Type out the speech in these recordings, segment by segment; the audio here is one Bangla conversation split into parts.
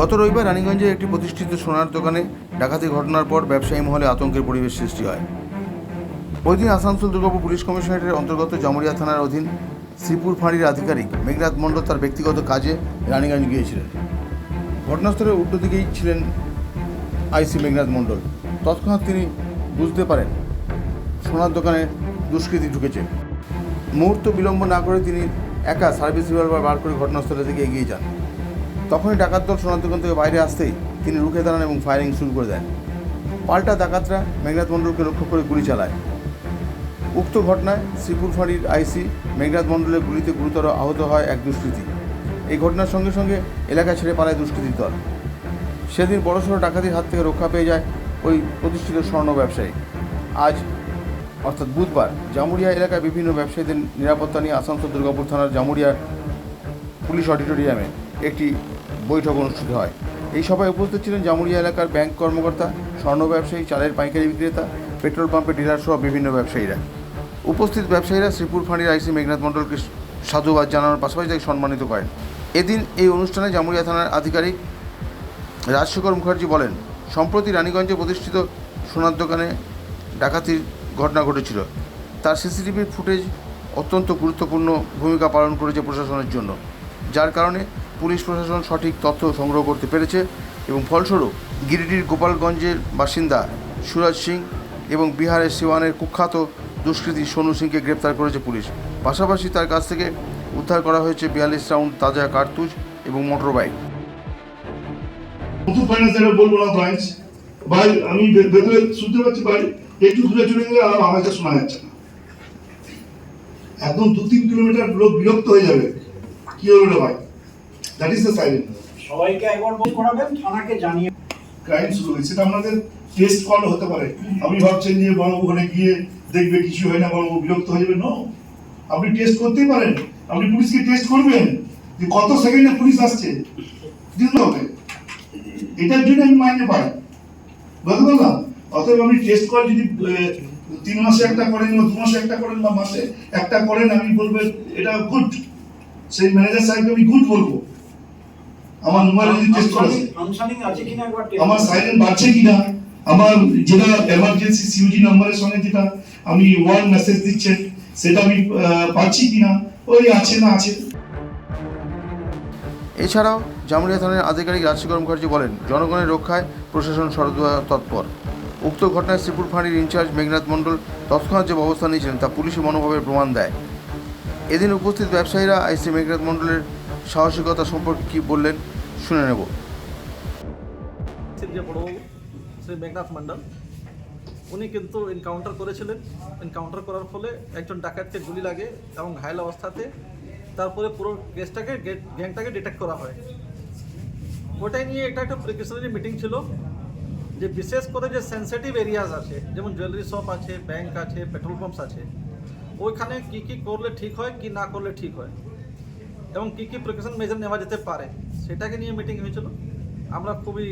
গত রবিবার রানীগঞ্জে একটি প্রতিষ্ঠিত সোনার দোকানে ডাকাতি ঘটনার পর ব্যবসায়ী মহলে আতঙ্কের পরিবেশ সৃষ্টি হয়। ওই দিন আসানসোল দুর্গাপুর পুলিশ কমিশনারেটের অন্তর্গত জামুরিয়া থানার অধীন শ্রীপুর ফাঁড়ির আধিকারিক মেঘনাথ মণ্ডল তার ব্যক্তিগত কাজে রানীগঞ্জ গিয়েছিলেন। ঘটনাস্থলের উল্টো দিকেই ছিলেন আইসি মেঘনাথ মণ্ডল। তৎক্ষণাৎ তিনি বুঝতে পারেন সোনার দোকানে দুষ্কৃতী ঢুকেছে। মুহূর্ত বিলম্ব না করে তিনি একা সার্ভিস রিভলভার বার করে ঘটনাস্থলের দিকে এগিয়ে যান। তখনই ডাকাত দল সোনার থেকে বাইরে আসতেই তিনি রুখে দাঁড়ান এবং ফায়ারিং শুরু করে দেন। পাল্টা ডাকাতরা মেঘনাথ মণ্ডলকে লক্ষ্য করে গুলি চালায়। উক্ত ঘটনায় শ্রীপুর ফাঁড়ির আইসি মেঘনাথ মণ্ডলের গুলিতে গুরুতর আহত হয় এক দুষ্কৃতী। এই ঘটনার সঙ্গে সঙ্গে এলাকা ছেড়ে পালায় দুষ্কৃতীর দল। সেদিন বড়সড় ডাকাতির হাত থেকে রক্ষা পেয়ে যায় ওই প্রতিষ্ঠিত স্বর্ণ ব্যবসায়ী। আজ, অর্থাৎ বুধবার জামুরিয়া এলাকায় বিভিন্ন ব্যবসায়ীদের নিরাপত্তা নিয়ে আসানসোল দুর্গাপুর থানার জামুরিয়া পুলিশ অডিটোরিয়ামে একটি বৈঠক অনুষ্ঠিত হয়। এই সভায় উপস্থিত ছিলেন জামুরিয়া এলাকার ব্যাংক কর্মকর্তা, স্বর্ণ ব্যবসায়ী, চালের পাইকারি বিক্রেতা, পেট্রোল পাম্পের ডিলার সহ বিভিন্ন ব্যবসায়ীরা। উপস্থিত ব্যবসায়ীরা শ্রীপুর ফাঁড়ির আইসি মেঘনাথ মণ্ডলকে সাধুবাদ জানানোর পাশাপাশি তাকে সম্মানিত করেন। এদিন এই অনুষ্ঠানে জামুরিয়া থানার আধিকারিক রাজশেখর মুখার্জি বলেন, সম্প্রতি রানীগঞ্জে প্রতিষ্ঠিত সোনার দোকানে ডাকাতির ঘটনা ঘটেছিল। তার সিসিটিভির ফুটেজ অত্যন্ত গুরুত্বপূর্ণ ভূমিকা পালন করেছে প্রশাসনের জন্য। যার কারণে পুলিশ প্রশাসন সঠিক তথ্য সংগ্রহ করতে পেরেছে এবং ফলস্বরূপ গিরিডির গোপালগঞ্জের বাসিন্দা সুরাজ সিং এবং বিহারের সিওয়ানের কুখ্যাত দুষ্কৃতী সোনু সিংকে গ্রেপ্তার করেছে পুলিশ। পাশাপাশি তার কাছ থেকে উদ্ধার করা হয়েছে বিয়াল্লিশ রাউন্ড তাজা কার্তুজ এবং মোটর বাইক ভাই, আমি ভেতরে শুনতে পাচ্ছি, ভাই, একটু দূরে চলে গেলে আর আওয়াজটা শোনা যাচ্ছে না। একদম দু তিন কিলোমিটার লোক বিরক্ত হয়ে যাবে। কি হলো ভাই? দ্যাট ইজ দ্য সাইলেন্ট সবাইকে একবার বল করাবেন থানাকে জানিয়ে ক্রাইম শুরু হয়েছে সেটা আপনাদের টেস্ট কল হতে পারে। আপনি ভাবছেন যে বড় ওখানে গিয়ে দেখবে কিছু হয় না বড় বিরক্ত হয়ে যাবে? নো আপনি টেস্ট করতেই পারেন। আপনি পুলিশকে টেস্ট করবেন যে কত সেকেন্ডে পুলিশ আসছে। দিতে হবে। এটার জন্য আমি মাইনে পাই। বুঝতে পারলাম? অতএব আপনি টেস্ট কল যদি তিন মাসে একটা করেন বা দু মাসে একটা করেন বা মাসে একটা করেন আমি বলব এটা গুড সেই ম্যানেজার সাহেবকে আমি গুড বলব। আমার মোবাইলে যদি টেস্ট করেছে ফাংশনিং আছে কিনা একবার test আমার সাইলেন্ট বাড়ছে কিনা? আমার যেটা এমার্জেন্সি সিউজি নাম্বারের সঙ্গে যেটা আমি ওয়ার্ড মেসেজ দিচ্ছেন সেটা আমি পাচ্ছি কিনা? ওই আছে না আছে। এছাড়াও জামুরিয়া থানার আধিকারিক রাজশেখর মুখার্জি বলেন জনগণের রক্ষায় প্রশাসন সর্বদা তৎপর। উক্ত ঘটনায় শ্রীপুর ফাঁড়ির ইনচার্জ মেঘনাথ মণ্ডল তৎক্ষণাৎ যে ব্যবস্থা নিয়েছিলেন তা পুলিশি মনোভাবের প্রমাণ দেয়। এদিন উপস্থিত ব্যবসায়ীরা আইসি মেঘনাথ মণ্ডলের সাহসিকতা সম্পর্কে কী বললেন শুনে নেব। মেঘনাথ মণ্ডল, উনি কিন্তু এনকাউন্টার করেছিলেন। এনকাউন্টার করার ফলে একজন ডাকাতকে গুলি লাগে এবং ঘায়ল অবস্থাতে তারপরে পুরো কেসটাকে গ্যাংটাকে ডিটেক্ট করা হয়। ওটাই নিয়ে এটা একটা প্রিকশনারি মিটিং ছিল, যে বিশেষ করে যে সেন্সিটিভ এরিয়াস আছে, যেমন জুয়েলারি শপ আছে ব্যাংক আছে পেট্রোল পাম্পস আছে, ওইখানে কি কি করলে ঠিক হয়, কি না করলে ঠিক হয়। এবং কী কী প্রিকশন মেজার নেওয়া যেতে পারে, সেটাকে নিয়ে মিটিং হয়েছিল। আমরা খুবই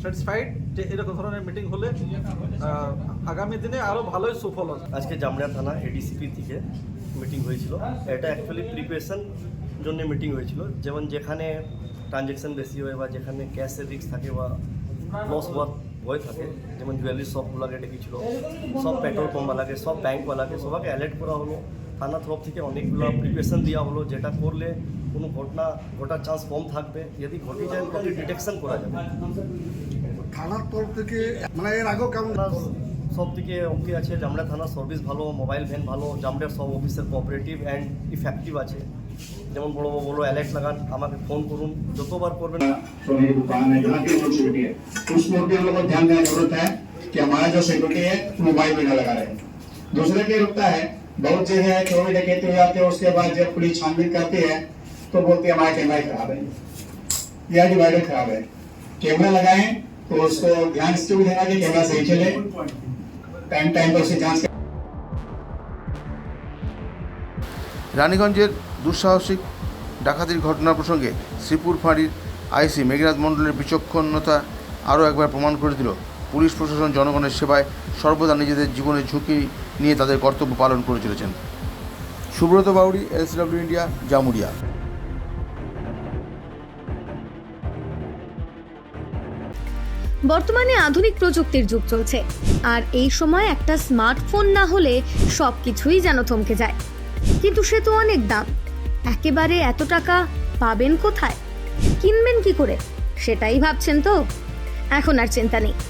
স্যাটিসফাইড যে এরকম ধরনের মিটিং হলে আগামী দিনে আরও ভালোই সুফল হবে। আজকে জামরিয়া থানা এডিসিপি থেকে মিটিং হয়েছিল। এটা অ্যাকচুয়ালি প্রিপারেশন জন্য মিটিং হয়েছিল। যেমন যেখানে ট্রানজ্যাকশন বেশি হয় বা যেখানে ক্যাশের রিস্ক থাকে বা লস হওয়ার ভয় থাকে, যেমন জুয়েলারি শপগুলোকে ডেকেছিল, সব পেট্রোল পাম্পওয়ালাকে সব ব্যাঙ্কওয়ালাকে সবাইকে অ্যালার্ট করা হলো। থানা তরফ থেকে অনেকগুলো প্রিপারেশন দেওয়া হলো যেটা করলে কোনো ঘটনা ঘটার চান্স কম থাকবে যদি ঘটে যায় তাহলে ডিটেকশন করা যাবে থানার তরফ থেকে মানে এর আগেও কেমন থানা সব দিকে ওকে আছে জামরা থানার সার্ভিস ভালো মোবাইল ভ্যান ভালো জামরার সব অফিসের কোঅপারেটিভ অ্যান্ড ইফেক্টিভ আছে যেমন বড় বড় অ্যালার্ট লাগান আমাকে ফোন করুন যতবার করবেন तो मेरी दुकान है जहाँ की सिक्योरिटी है उसमें भी हम लोग को ध्यान देने की जरूरत है कि हमारा जो सिक्योरिटी है मोबाइल में न लगा रहे दूसरे के रुकता है बहुत जगह है चोरी डकैती हो जाती है उसके बाद जब पुलिस छानबीन करती है तो बोलती है हमारा कैमरा ही खराब है या डिवाइडर खराब है कैमरा लगाएं तो उसको ध्यान इससे भी देना कि कैमरा सही चले टाइम टाइम पर उसे जांच রানীগঞ্জের দুঃসাহসিক ডাকাতির ঘটনা প্রসঙ্গে শ্রীপুর ফাঁড়ির আইসি মেঘনাথ মণ্ডলের বিচক্ষণতা আরও একবার প্রমাণ করে দিল পুলিশ প্রশাসন জনগণের সেবায় সর্বদা নিজেদের জীবনের ঝুঁকি নিয়ে তাদের কর্তব্য পালন করে চলেছেন সুব্রত বাউরি এসডব্লিউ ইন্ডিয়া, জামুরিয়া। বর্তমানে আধুনিক প্রযুক্তির যুগ চলছে, আর এই সময় একটা স্মার্টফোন না হলে সব কিছুই যেন থমকে যায়। কিন্তু সে তো অনেক দাম, একেবারে এত টাকা পাবেন কোথায়? কিনবেন কি করে? সেটাই ভাবছেন তো? এখন আর চিন্তা নেই।